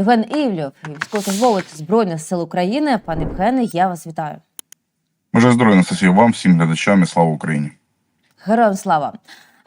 Євген Івльов, військовослужбовець Збройних сил України. Пане Євгене, я вас вітаю. Бажаю здоров'я, Анастасія, вам, всім глядачам і слава Україні. Героям слава.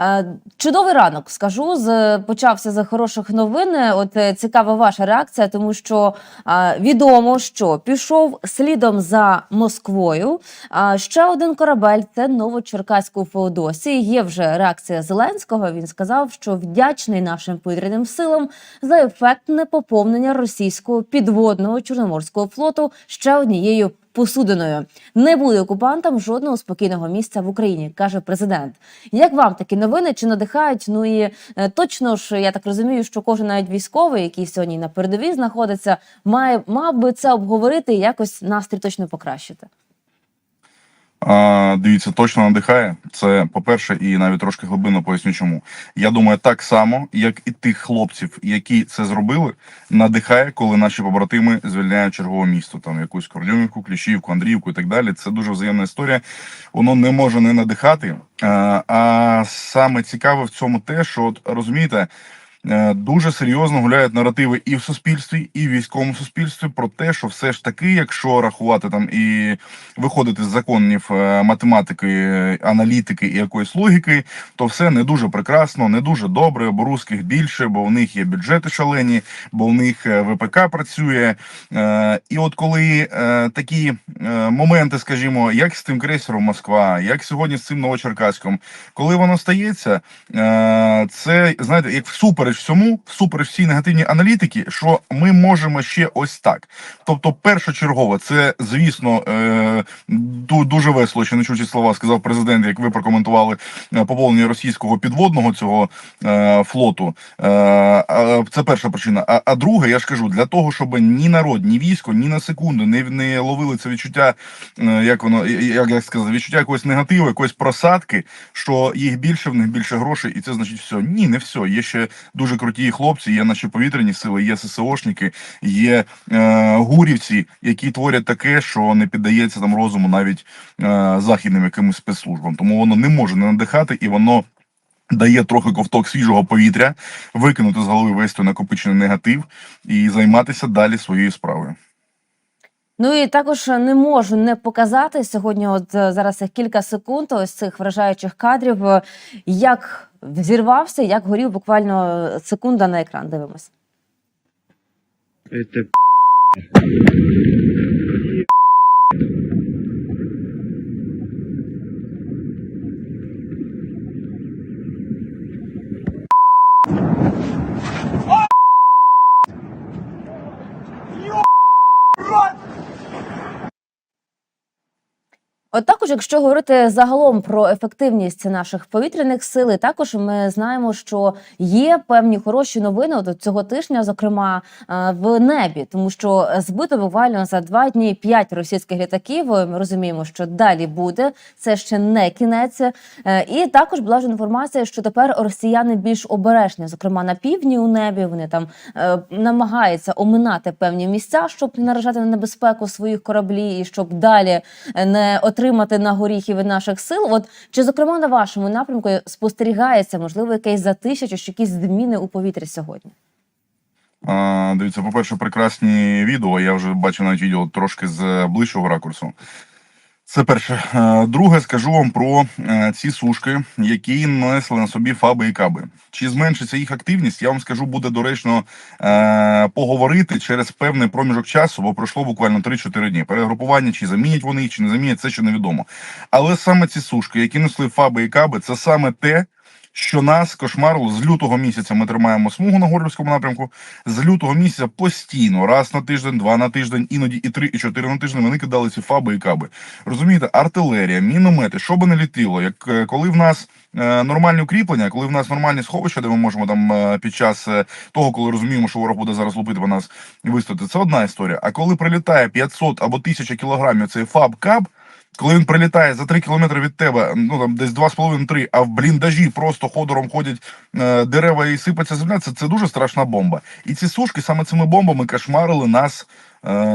Е, Чудовий ранок скажу. З почався з хороших новин. От е, цікава ваша реакція, тому що е, відомо, що пішов слідом за Москвою. А ще один корабель це Новочеркаську Феодосії. Є вже реакція Зеленського. Він сказав, що вдячний нашим повітряним силам за ефектне поповнення російського підводного чорноморського флоту ще однією посудиною. Не буде окупантам жодного спокійного місця в Україні, каже президент. Як вам такі новини чи надихають? Ну і е, точно ж я так розумію, що кожен навіть військовий, який сьогодні на передовій знаходиться, має мав би це обговорити і якось настрій точно покращити. А, дивіться, точно надихає. Це по-перше, і навіть трошки глибинно поясню, чому. Я думаю, так само, як і тих хлопців, які це зробили, надихає, коли наші побратими звільняють чергове місто, там якусь Кордюмівку, Кліщівку, Андріївку і так далі. Це дуже взаємна історія. Воно не може не надихати. А, а саме цікаве в цьому те, що от розумієте. Е, Дуже серйозно гуляють наративи і в суспільстві, і в військовому суспільстві про те, що все ж таки, якщо рахувати там і виходити з законів е, математики, аналітики і якоїсь логіки, то все не дуже прекрасно, не дуже добре, бо русських більше, бо в них є бюджети шалені, бо в них е, ВПК працює. І от коли такі моменти, скажімо, як з тим крейсером Москва, як сьогодні з цим Новочеркаськом, коли воно стається, це знаєте, як всупереч всьому, всупереч всій негативній аналітики, що ми можемо ще ось так. Тобто, першочергово, це звісно е, дуже весело, що не чучі слова сказав президент, як ви прокоментували е, поповнення російського підводного цього е, флоту. Це перша причина. А, а друге, я ж кажу, для того, щоб ні народ, ні військо, ні на секунду не, не ловили це відчуття, як воно як я сказав, відчуття якогось негативу, якоїсь просадки, що їх більше, в них більше грошей, і це значить все. Ні, не все. Є ще дуже круті хлопці, є наші повітряні сили, є ССОшники, є е, гурівці, які творять таке, що не піддається там розуму навіть е, західним якимось спецслужбам. Тому воно не може не надихати і воно. Дає трохи ковток свіжого повітря, викинути з голови весь той накопичений негатив і займатися далі своєю справою. Ну і також не можу не показати сьогодні. От е, зараз кілька секунд ось цих вражаючих кадрів, е, як взірвався, як горів буквально секунда на екран. Дивимось. Это От також, якщо говорити загалом про ефективність наших повітряних сил, і також ми знаємо, що є певні хороші новини от цього тижня, зокрема е, в небі, тому що збито буквально за два дні п'ять російських літаків. Ми розуміємо, що далі буде. Це ще не кінець. Е, І також була ж інформація, що тепер росіяни більш обережні, зокрема на півдні у небі. Вони там е, намагаються оминати певні місця, щоб не наражати на небезпеку своїх кораблів і щоб далі е, не отримати на горіхів наших сил. От чи зокрема на вашому напрямку спостерігається можливо якесь затища чи якісь зміни у повітрі сьогодні? Дивіться, по-перше, прекрасні відео. Я вже бачу навіть відео трошки з ближчого ракурсу. Це перше. Е, Друге, скажу вам про е, ці сушки, які нанесли на собі фаби і каби. Чи зменшиться їх активність? Я вам скажу, буде доречно е, поговорити через певний проміжок часу, бо пройшло буквально 3-4 дні. Перегрупування, чи замінять вони чи не замінять, це ще невідомо. Але саме ці сушки, які несли фаби і каби, це саме те, що нас кошмарило з лютого місяця. Ми тримаємо смугу на Горлівському напрямку. З лютого місяця постійно, раз на тиждень, два на тиждень, іноді і три, і чотири на тиждень. Вони кидали ці фаби і каби. Розумієте, артилерія, міномети, що би не літило, як е, коли в нас. е, Нормальні укріплення, коли в нас нормальні сховища, де ми можемо там е, під час того, коли розуміємо, що ворог буде зараз лупити по нас і вистояти, це одна історія. А коли прилітає 500 або 1000 кілограмів цей фаб каб, коли він прилітає за 3 кілометри від тебе, ну там десь 2,5-3, а в бліндажі просто ходором ходять е, дерева і сипаться земля, це, це дуже страшна бомба. І ці сушки саме цими бомбами кошмарили нас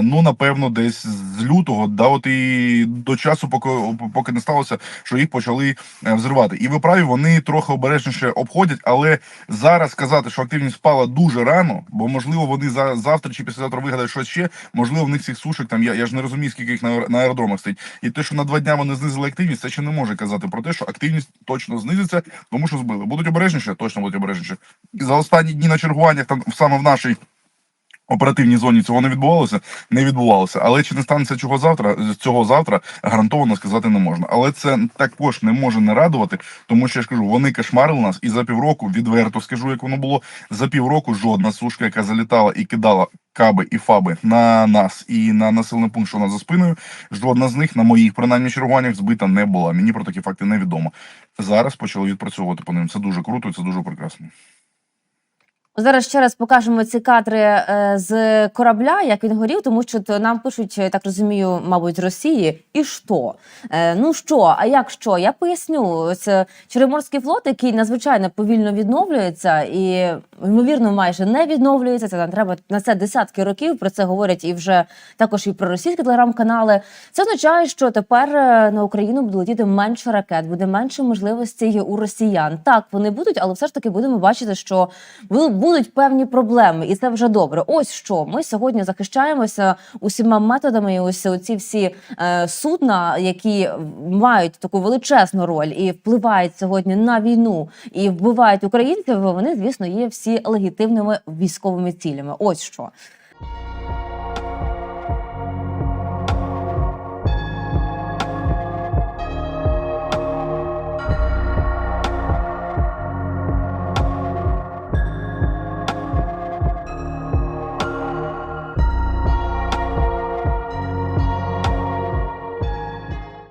ну напевно, десь з лютого, да, от і до часу, поки поки не сталося, що їх почали е, взривати. І ви праві, вони трохи обережніше обходять, але зараз сказати, що активність впала дуже рано, бо можливо вони за завтра чи післязавтра вигадають щось ще. Можливо, в них цих сушок там я, я ж не розумію, скільки їх на, на аеродромах стоїть. І те, що на два дня вони знизили активність, це ще не може казати про те, що активність точно знизиться, тому що збили. Будуть обережніше, точно будуть обережніше. І за останні дні на чергуваннях, там саме в нашій оперативній зоні цього не відбувалося, не відбувалося. Але чи не станеться чого завтра, з цього завтра гарантовано сказати не можна. Але це також не може не радувати, тому що я ж кажу, вони кошмарили нас, і за півроку відверто скажу, як воно було за півроку. Жодна сушка, яка залітала і кидала каби і фаби на нас і на населений пункт, що у нас за спиною. Жодна з них на моїх принаймні чергуваннях збита не була. Мені про такі факти невідомо. Зараз почали відпрацьовувати по ним. Це дуже круто, це дуже прекрасно. Зараз ще раз покажемо ці кадри е, з корабля, як він горів, тому що нам пишуть, так розумію, мабуть, з Росії. І що? Е, ну що, а як що? Я поясню. Ось е, Чорноморський флот, який надзвичайно повільно відновлюється і ймовірно майже не відновлюється. Це нам треба на це десятки років. Про це говорять і вже також і про російські телеграм-канали. Це означає, що тепер е, на Україну буде летіти менше ракет, буде менше можливостей у росіян. Так, вони будуть, але все ж таки будемо бачити, що бу- будуть певні проблеми, і це вже добре. Ось що ми сьогодні захищаємося усіма методами. І ось ці всі е, судна, які мають таку величезну роль і впливають сьогодні на війну і вбивають українців. Вони, звісно, є всі легітимними військовими цілями. Ось що.